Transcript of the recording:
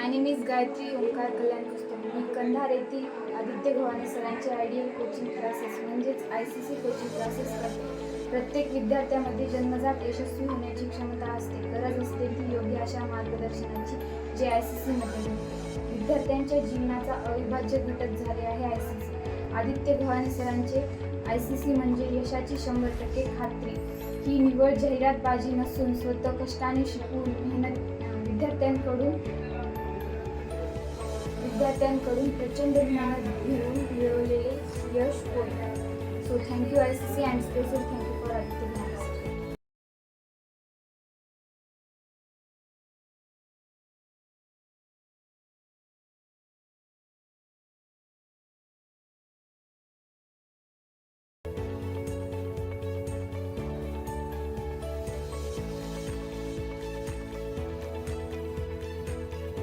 My name is Gayatri Omkar Kalyan Kustum. मी कंधार येथील आदित्य भवानी सरांचे ideal coaching classes म्हणजेच I C C coaching classes करते. प्रत्येक विद्यार्थ्यामध्ये जन्मजात यशस्वी होण्याची क्षमता असते. गरज असते ती योग्य अशा मार्गदर्शनाची जे आय सी सीमध्ये विद्यार्थ्यांच्या जीवनाचा अविभाज्य घटक झाले आहे I C C Aditya Bhavani सरांचे I C C म्हणजे यशाची शंभर टक्के खात्री. ही निवड जाहिरातबाजी नसून स्वतः कष्टाने शिकून मेहनत विद्यार्थ्यांकडून विद्यार्थ्यांकडून प्रचंड मेहनत घेऊन मिळवलेले यश होय so thank you I C C and special thank you